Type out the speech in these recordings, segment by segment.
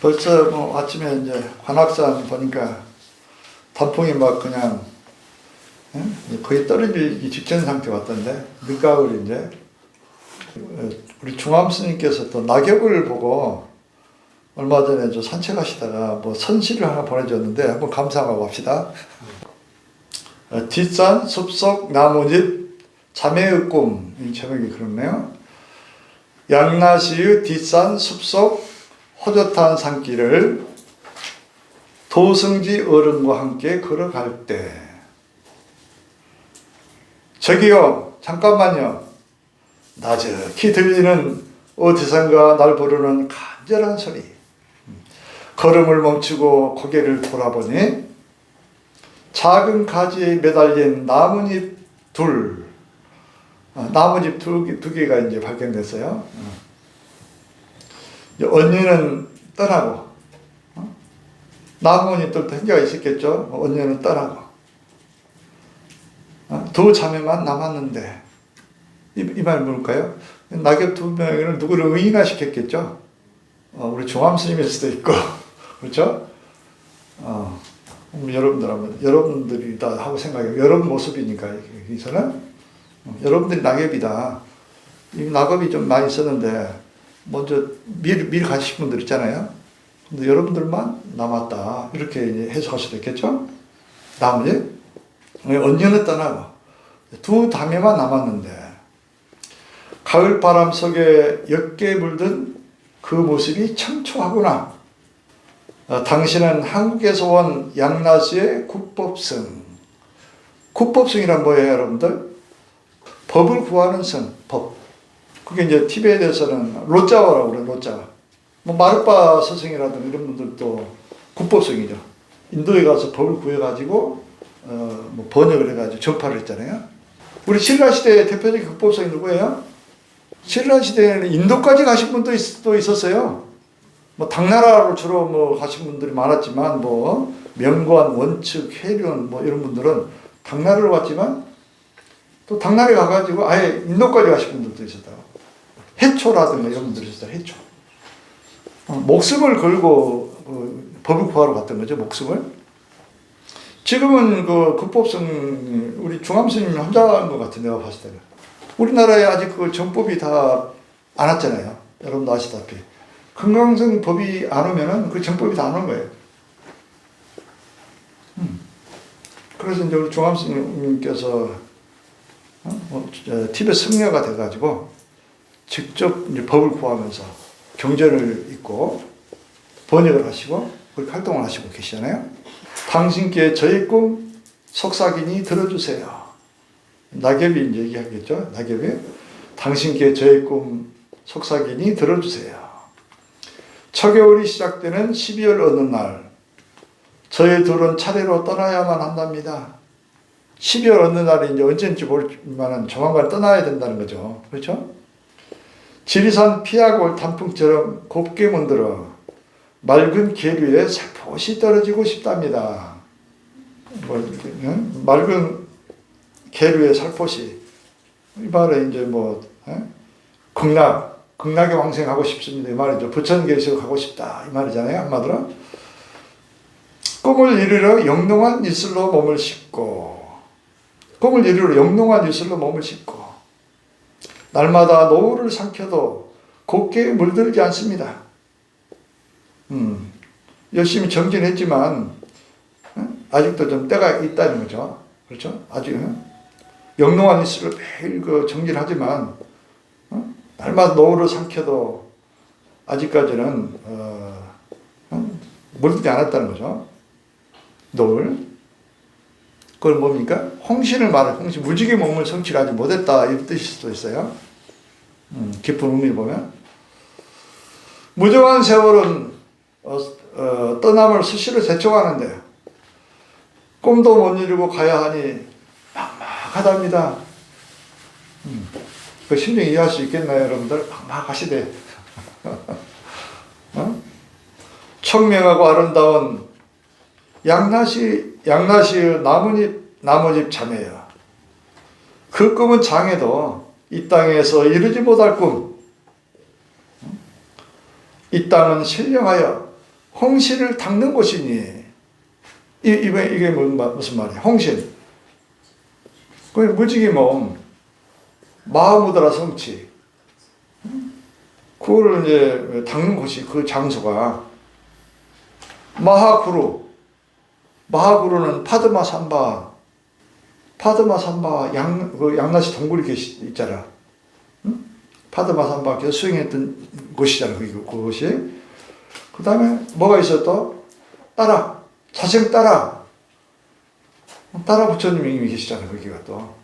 벌써 뭐 아침에 이제 관악산 보니까 단풍이 막 그냥 응? 거의 떨어지기 직전 상태 같던데 늦가을 이제 어, 우리 중암 스님께서 또 낙엽을 보고 얼마 전에 저 산책하시다가 뭐 선시를 하나 보내줬는데 한번 감상하고 갑시다. 어, 뒷산 숲속 나뭇잎 자매의 꿈 이 제목이 그렇네요. 양나시의 뒷산 숲속 호젓한 산길을 도승지 어른과 함께 걸어갈 때. 저기요 잠깐만요. 나적히 들리는 어디선가 날 부르는 간절한 소리. 걸음을 멈추고 고개를 돌아보니 작은 가지에 매달린 나뭇잎 둘. 어, 나뭇잎 두, 개- 두 개가 이제 발견됐어요. 어. 언니는 떠나고 어? 나뭇잎들도 한개가 있었겠죠 언니는 떠나고 어? 두 자매만 남았는데 이말 뭘까요? 낙엽 두 명을 누구를 의인화시켰겠죠 어, 우리 종암 스님일 수도 있고 그렇죠? 어, 음, 여러분들 한번 여러분들이다 하고 생각해요. 여러분 모습이니까 여기서는 어, 여러분들이 낙엽이다. 이 낙엽이 좀 많이 있었는데 먼저 미리 미리 가신 분들 있잖아요. 근데 여러분들만 남았다 이렇게 해석할 수도 있겠죠. 나머지 언니는 떠나고 두 다매만 남았는데 가을 바람 속에 옅게 물든 그 모습이 청초하구나. 어, 당신은 한국에서 온 양나시의 국법성. 국법성이란 뭐예요, 여러분들? 법을 구하는 성, 법. 그게 이제 티베트에서는 로자와라고 그래요, 로자. 뭐 마르파 스승이라든가 이런 분들도 국법성이죠. 인도에 가서 법을 구해가지고 어, 뭐 번역을 해가지고 전파를 했잖아요. 우리 신라 시대의 대표적인 국법성이 누구예요? 신라 시대에는 인도까지 가신 분도 있, 또 있었어요. 뭐 당나라로 주로 뭐 가신 분들이 많았지만 뭐 명관, 원측, 해륜 뭐 이런 분들은 당나라로 갔지만 또 당나라에 가가지고 아예 인도까지 가신 분들도 있었다. 해초라든가 이런 분들이 있었다. 해초. 어, 목숨을 걸고 어, 법을 구하러 갔던 거죠. 목숨을. 지금은 그 국법성 우리 중암스님 혼자인 것 같은 내가 봤을 때는. 우리나라에 아직 그 정법이 다 안 왔잖아요. 여러분도 아시다시피. 건강성 법이 안 오면은 그 정법이 다안 오는 거예요. 음. 그래서 이제 우리 종암스님께서 어? 뭐, 저, 티베트 승려가 돼가지고 직접 법을 구하면서 경전을 읽고 번역을 하시고 그렇게 활동을 하시고 계시잖아요. 당신께 저의 꿈 속삭이니 들어주세요. 낙엽이 이제 얘기하겠죠. 낙엽이 당신께 저의 꿈 속삭이니 들어주세요. 초겨울이 시작되는 12월 어느 날 저희 둘은 차례로 떠나야만 한답니다. 12월 어느 날이 이제 언제인지 모르지만 조만간 떠나야 된다는 거죠. 그렇죠? 지리산 피하골 단풍처럼 곱게 문들어 맑은 계류에 살포시 떨어지고 싶답니다. 뭐, 응? 맑은 계류에 살포시. 이 말은 이제 뭐, 에? 극락, 극락에 왕생하고 싶습니다. 이 말이죠. 부천계에서 가고 싶다. 이 말이잖아요. 한마디로. 꿈을 이루려 영롱한 이슬로 몸을 싣고, 꿈을 이루려 영롱한 이슬로 몸을 싣고, 날마다 노을을 삼켜도 곱게 물들지 않습니다. 음, 열심히 정진했지만, 어? 아직도 좀 때가 있다는 거죠. 그렇죠? 아직, 어? 영롱한 이슬로 매일 그 정진하지만, 어? 날마다 노을을 삼켜도 아직까지는, 어, 어? 물들지 않았다는 거죠. 노을. 그걸 뭡니까? 홍신을 말해, 홍신. 무지개 몸을 성취하지 못했다. 이런 뜻일 수도 있어요. 음, 깊은 의미를 보면. 무정한 세월은 어, 어, 떠남을 수시로 재촉하는데 꿈도 못 이루고 가야 하니 막막하답니다. 음, 그 심정 이해할 수 있겠나요, 여러분들? 막막하시대. 어? 청명하고 아름다운 양나시 양나시의 나뭇잎 나뭇잎 자매여. 그 꿈은 장애도 이 땅에서 이루지 못할 꿈. 이 땅은 신령하여 홍신을 닦는 곳이니. 이, 이게, 이게 무슨 말이야? 홍신. 그 무지개 몸 마하무드라 성치 그거를 이제 닦는 곳이 그 장소가 마하구루. 마하구루는 파드마 삼바 파드마 삼바 양, 그 양나시 동굴이 계시, 있잖아 응? 파드마 삼바 계속 수행했던 곳이잖아 그, 그곳이 그 다음에 뭐가 있어 또 따라 자생 따라 따라 부처님이 계시잖아 거기가 또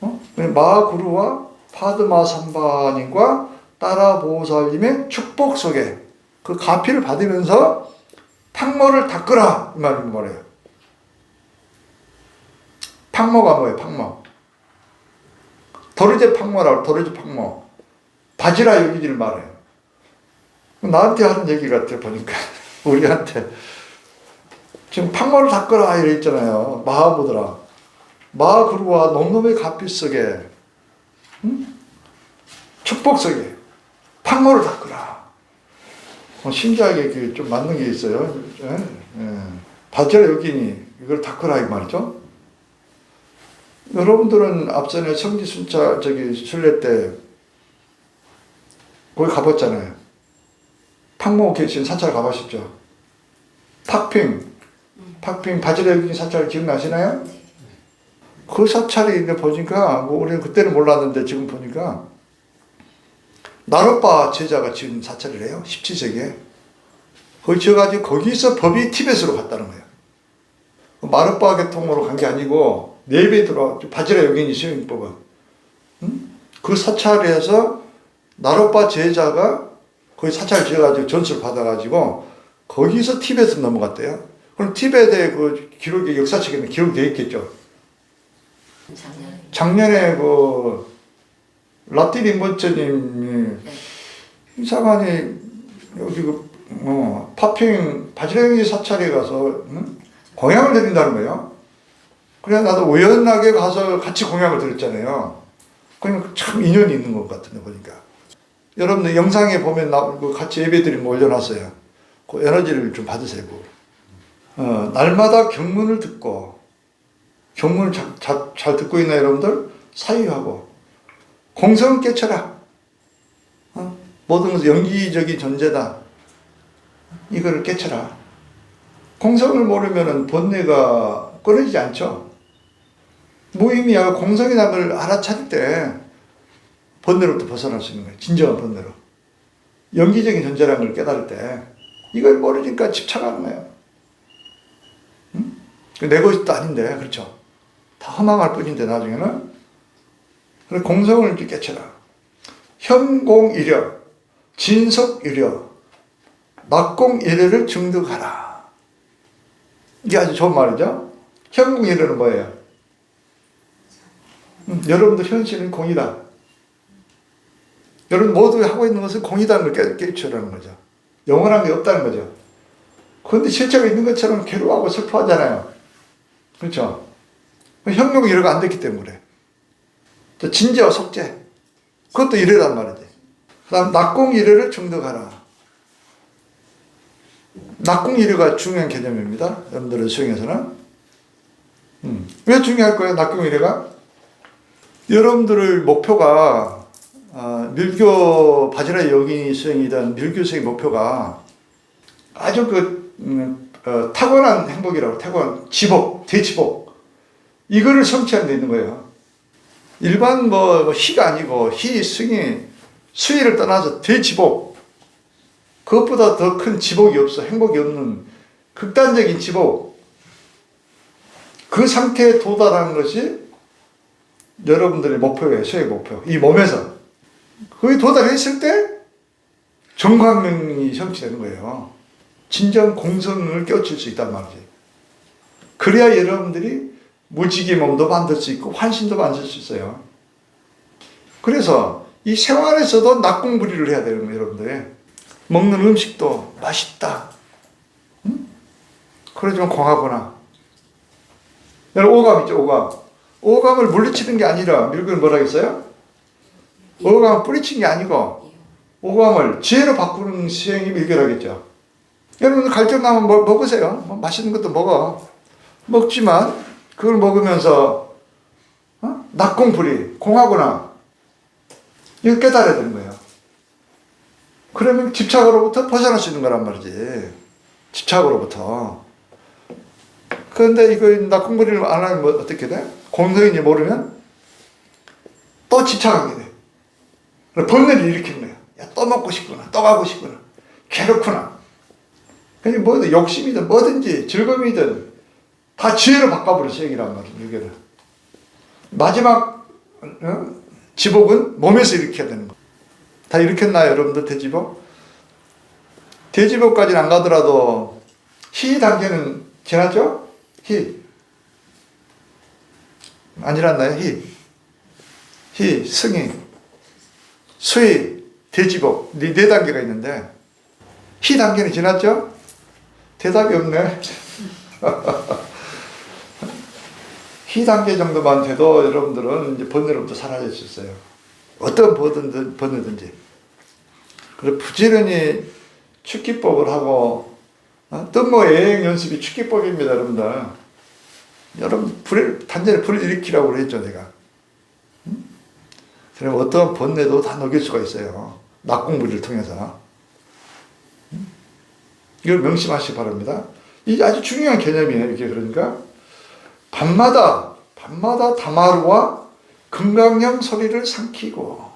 어? 마하구루와 파드마 삼바님과 따라 보살님의 축복 속에 그 가피를 받으면서 팡모를 닦으라 이 말이 뭐래요? 팡모가 뭐예요? 팡모 도르제 팡모라고 도르제 팡모 바지라 여기지를 말해요. 나한테 하는 얘기 같아 보니까 우리한테 지금 팡모를 닦으라 이래 있잖아요. 마하보더라. 마하그루와 농놈의 가피 속에 응? 축복 속에 팡모를 닦으라. 어, 신기하게 그좀 맞는 게 있어요. 예? 예. 바지라 여기니 이걸 닦으라 이 말이죠. 여러분들은 앞전에 성지순차 저기 순례 때 거기 가봤잖아요. 팡모 계신 사찰 가보셨죠? 팍핑, 팍핑 바지라 여기 사찰 기억나시나요? 그 사찰이 이제 보니까 뭐 우리는 그때는 몰랐는데 지금 보니까 나룻바 제자가 지은 사찰이래요. 17세기에. 거기 지어가지고 거기서 법이 티벳으로 갔다는 거예요. 마룻바 계통으로 간 게 아니고 네배 들어 바지라 여기니 수행법은 응? 그 사찰에서 나룻바 제자가 거기 사찰 지어가지고 전수를 받아가지고 거기서 티벳으로 넘어갔대요. 그럼 티벳의 그 기록이 역사책에는 기록되어 있겠죠. 작년에 작년에 그 라틴 인본처님이 이상하니 여기 그 어, 파핑 바지랭이 사찰에 가서 응? 공양을 드린다는 거예요. 그래 나도 우연하게 가서 같이 공양을 드렸잖아요. 그냥 참 인연이 있는 것 같은데 보니까. 여러분들 영상에 보면 나, 그 같이 예배드린 거 올려놨어요. 그 에너지를 좀 받으세요. 어, 날마다 경문을 듣고 경문을 자, 자, 잘 듣고 있나 여러분들? 사유하고 공성을 깨쳐라. 어? 모든 것은 연기적인 존재다. 이거를 깨쳐라. 공성을 모르면 번뇌가 끊어지지 않죠. 무의미하고 공성이라는 걸 알아차릴 때 번뇌로부터 벗어날 수 있는 거예요. 진정한 번뇌로. 연기적인 존재라는 걸 깨달을 때 이걸 모르니까 집착하는 거예요. 응? 내 것도 아닌데 그렇죠. 다 허망할 뿐인데 나중에는 그래 공성을 깨쳐라. 현공이려, 진석이려, 낙공이려를 증득하라. 이게 아주 좋은 말이죠. 현공이려는 뭐예요? 음, 여러분들 현실은 공이다. 여러분 모두 하고 있는 것은 공이다는 걸 깨- 깨치라는 거죠. 영원한 게 없다는 거죠. 그런데 실제로 있는 것처럼 괴로워하고 슬퍼하잖아요. 그렇죠? 현명이 이래가 안 됐기 때문에. 또 진재와 속재. 그것도 이래란 말이지. 그 다음, 낙공 이래를 증득하라. 낙공 이래가 중요한 개념입니다. 여러분들의 수행에서는. 음. 왜 중요할 거예요, 낙공 이래가? 여러분들의 목표가, 아, 밀교, 바지라 여기 수행이든 밀교 수행 목표가 아주 그, 음, 어, 타고난 행복이라고, 타고난 지복, 대지복. 이거를 성취하는 데 있는 거예요. 일반 뭐, 뭐 희가 아니고 희, 승이, 수위를 떠나서 대지복. 그것보다 더 큰 지복이 없어. 행복이 없는 극단적인 지복. 그 상태에 도달하는 것이 여러분들의 목표예요. 수의 목표. 이 몸에서. 거기 도달했을 때 정광명이 성취되는 거예요. 진정 공성을 깨우칠 수 있단 말이지. 그래야 여러분들이 무지개 몸도 만들 수 있고 환신도 만들 수 있어요. 그래서 이 생활에서도 낙공부리를 해야 되는 거예요, 여러분들. 먹는 음식도 맛있다. 응? 그러지만 공하구나. 여러분 오감 있죠, 오감. 오감을 물리치는 게 아니라 밀고는 뭐라 했어요? 오감을 뿌리친 게 아니고 오감을 지혜로 바꾸는 시행이 밀결하겠죠. 여러분 갈증나면 뭐, 먹으세요. 뭐 맛있는 것도 먹어. 먹지만 그걸 먹으면서 어? 낙공불이 공하구나. 이거 깨달아야 되는 거예요. 그러면 집착으로부터 벗어날 수 있는 거란 말이지. 집착으로부터. 그런데 이거 낙공불이를 안 하면 뭐 어떻게 돼? 공성인지 모르면 또 집착하게 돼. 번뇌를 일으키는 거야. 야, 또 먹고 싶구나. 또 가고 싶구나. 괴롭구나. 그냥 뭐든 욕심이든 뭐든지 즐거움이든 다 지혜로 바꿔버려서 얘기란 말이야. 이게는. 마지막 어? 지복은 몸에서 일으켜야 되는 거. 다 일으켰나요, 여러분들 대지복? 대지복까지는 안 가더라도 희 단계는 지났죠? 희. 안 지났나요? 희. 희, 승희, 수희, 대지복 네, 네 단계가 있는데 희 단계는 지났죠? 대답이 없네. 희 단계 정도만 돼도 여러분들은 이제 번뇌로부터 사라질 수 있어요. 어떤 번뇌든, 번뇌든지. 그래서 부지런히 축기법을 하고 어? 뜬모 예행 연습이 축기법입니다, 여러분들. 여러분 불을 단전에 불을 일으키라고 그랬죠, 내가. 음? 그럼 어떤 번뇌도 다 녹일 수가 있어요. 낙공부를 통해서. 음? 이걸 명심하시기 바랍니다. 이게 아주 중요한 개념이에요. 이게 그러니까 밤마다 밤마다 다마루와 금강령 소리를 삼키고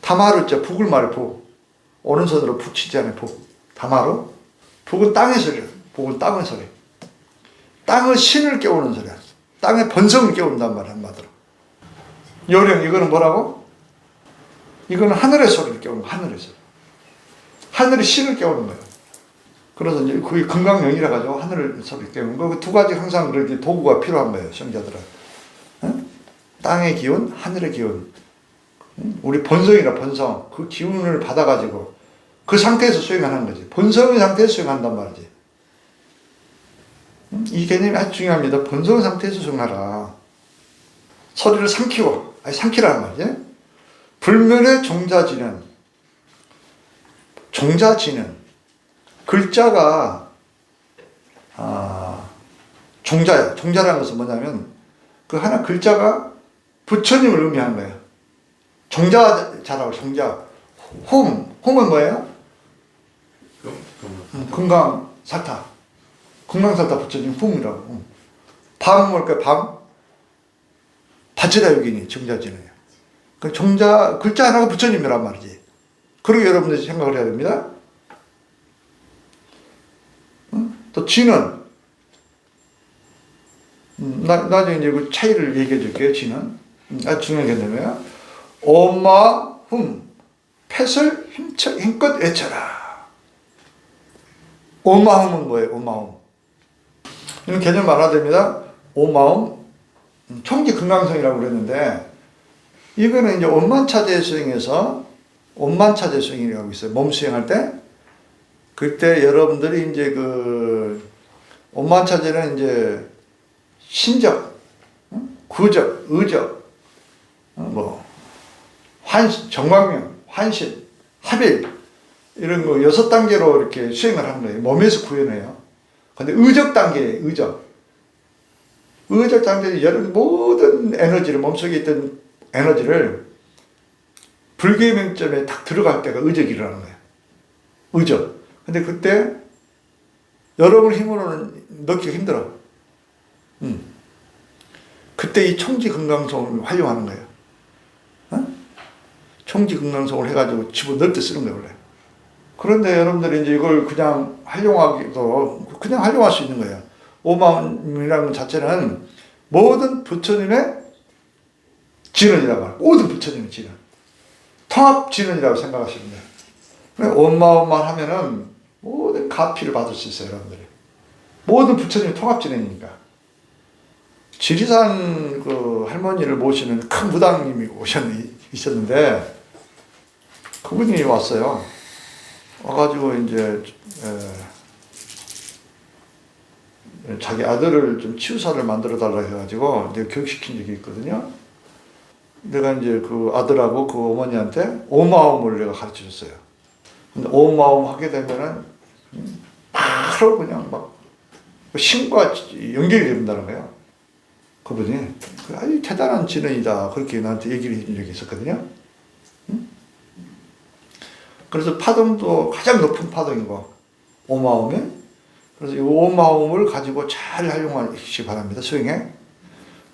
다마루자 북을 말해 북 오른손으로 북 치지 않아요 북 다마루 북은 땅의 소리 북은 땅의 소리 땅의 신을 깨우는 소리야 땅의 번성을 깨운단 말이야 한마디로 요령 이거는 뭐라고? 이거는 하늘의 소리를 깨우는 거 하늘의 소리 하늘의 신을 깨우는 거예요 그래서 이제 그게 금강령이라 가지고 하늘을 소리 깨우는 거. 그 두 가지 항상 그렇게 도구가 필요한 거예요, 성자들은. 응? 땅의 기운, 하늘의 기운. 응? 우리 본성이라 본성. 그 기운을 받아가지고 그 상태에서 수행하는 거지. 본성의 상태에서 수행한단 말이지. 응? 이 개념이 아주 중요합니다. 본성 상태에서 수행하라. 소리를 삼키고, 아니 삼키라는 말이지. 불멸의 종자지는, 종자지는, 글자가 아, 종자야. 종자라는 것은 뭐냐면 그 하나 글자가 부처님을 의미하는 거예요. 종자자라고 종자. 홈. 홈은 뭐예요? 음, 금강 사타. 금강 사타 부처님. 음. 밤 뭘까요? 밤. 바치다 여기니 종자지네요. 그 종자 글자 하나가 부처님이란 말이지. 그렇게 여러분들이 생각을 해야 됩니다. 또 지는 음, 나, 나중에 이제 그 차이를 얘기해 줄게요. 지는 음, 아주 중요한 개념이에요. 오마 훔 펫을 힘껏 외쳐라. 오마움은 뭐예요? 오마움. 이런 개념 말아야 됩니다. 오마움, 음, 총기 금강성이라고 그랬는데 이거는 이제 온만차제 수행에서 온만차제 수행이라고 있어요. 몸 수행할 때 그때 여러분들이 이제 그 온만차제는 이제 신적, 응? 구적, 의적, 어, 뭐 환신, 정광명, 환신, 합일 이런 거 여섯 단계로 이렇게 수행을 하는 거예요. 몸에서 구현해요. 근데 의적 단계, 의적. 의적 단계는 여러분 모든 에너지를 몸속에 있던 에너지를 불교의 명점에 딱 들어갈 때가 의적이라는 거예요. 의적. 근데 그때 여러분 힘으로는 넣기가 힘들어. 음. 그때 이 총지 금강송을 활용하는 거예요. 어? 총지 금강송을 해가지고 집어넣을 때 쓰는 거예요, 원래. 그런데 여러분들이 이제 이걸 그냥 활용하기도, 그냥 활용할 수 있는 거예요. 오마음이라는 것 자체는 모든 부처님의 진언이라고 해요. 모든 부처님의 진언. 통합 진언이라고 생각하시면 돼요. 온마음만 하면은 모든 가피를 받을 수 있어요, 여러분들이. 모든 부처님 통합 진행이니까. 지리산 그 할머니를 모시는 큰 무당님이 오셨, 있었는데, 그분이 왔어요. 와가지고 이제, 에, 자기 아들을 좀 치유사를 만들어 달라 해가지고 내가 교육시킨 적이 있거든요. 내가 이제 그 아들하고 그 어머니한테 오마음을 내가 가르쳐 줬어요. 근데 오마음 하게 되면은 바로 그냥 막 신과 연결이 된다는 거예요. 그분이 그 아주 대단한 진언이다 그렇게 나한테 얘기를 해준 적이 있었거든요. 응? 그래서 파동도 가장 높은 파동이고 오마음에. 그래서 이 오마음을 가지고 잘 활용하시기 바랍니다 수행에.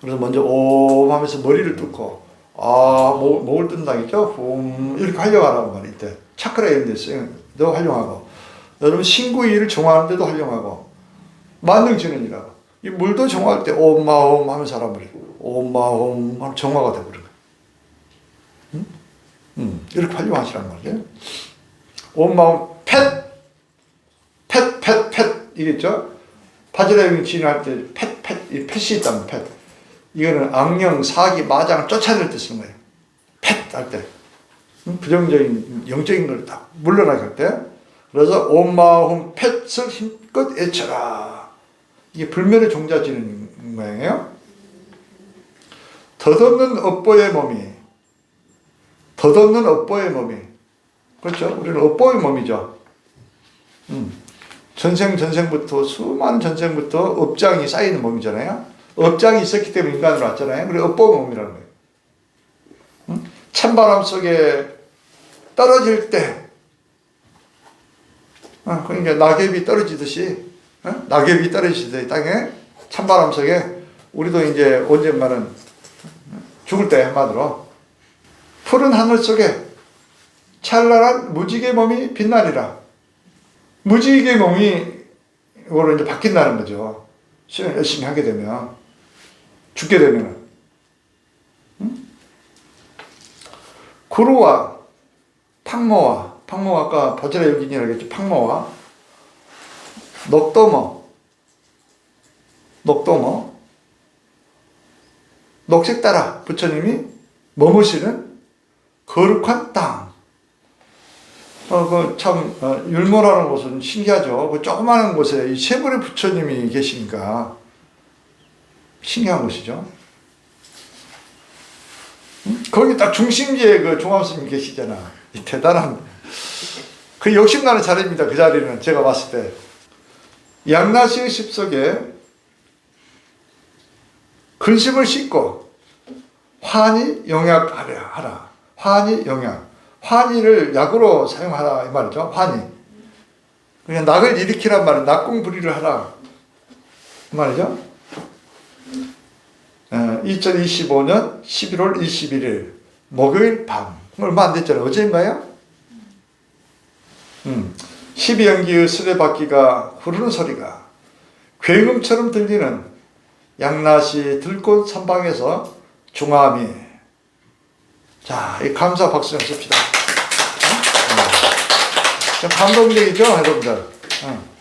그래서 먼저 옴 하면서 머리를 뚫고 아 목, 목을 뜬다겠죠? 옴 이렇게 활용하라고 말이 때. 차크라 이런 데 쓰도 활용하고. 여러분 신구이를 정화하는 데도 활용하고. 만능진언이라고. 이 물도 정화할 때 옴마옴 하란 말이에요. 옴마옴 하면 정화가 되버린 거예요. 음? 음, 이렇게 활용하시란 말이에요 옴마옴 팻 팻, 팻, 팻 이랬죠? 파지라용이 진화할 때 팻, 팻, 이 팻이 있다면 팻 이거는 악령, 사기, 마장을 쫓아낼 때 쓰는 거예요. 팻! 할 때. 음, 부정적인, 영적인 걸다 물러나게 할 때. 그래서 온 마음 팻을 힘껏 애쳐라. 이게 불멸의 종자지는 모양이에요. 덧없는 업보의 몸이, 덧없는 업보의 몸이, 그렇죠? 우리는 업보의 몸이죠. 음. 전생 전생부터 수많은 전생부터 업장이 쌓이는 몸이잖아요. 업장이 있었기 때문에 인간으로 왔잖아요. 그래 업보 몸이라는 거예요. 음? 찬바람 속에 떨어질 때, 어, 그러니까 낙엽이 떨어지듯이 어? 낙엽이 떨어지듯이 땅에 찬바람 속에 우리도 이제 언젠가는 죽을 때 한마디로 푸른 하늘 속에 찬란한 무지개 몸이 빛나리라. 무지개 몸이 으로 이제 바뀐다는 거죠. 수행 열심히 하게 되면 죽게 되면 응? 구루와 팡모와 팡모 아까 버즈라 여기니라고 했죠. 팡모와 녹도모 녹도모 녹색 따라 부처님이 머무시는 거룩한 땅. 어, 그 참, 어, 율모라는 곳은 신기하죠. 그 조그마한 곳에 이 세 분의 부처님이 계시니까 신기한 곳이죠. 응? 거기 딱 중심지에 그 종합스님 계시잖아. 이 대단한. 그 욕심나는 자리입니다. 그 자리는 제가 봤을 때. 양나시의 습속에 근심을 씻고 환히 영약하라 하라. 환히 영약. 환희를 약으로 사용하라 이 말이죠. 환희. 그냥 낙을 일으키란 말은 낙공불의를 하라 이 말이죠. 2025년 11월 21일 목요일 밤 얼마 안 됐잖아요. 어제인가요? 음, 12연기의 수레바퀴가 후르는 소리가 굉음처럼 들리는 양나시 들꽃 선방에서 중암이 자, 이 감사 박수 좀 씁시다. 감동적이죠, 여러분들? 어.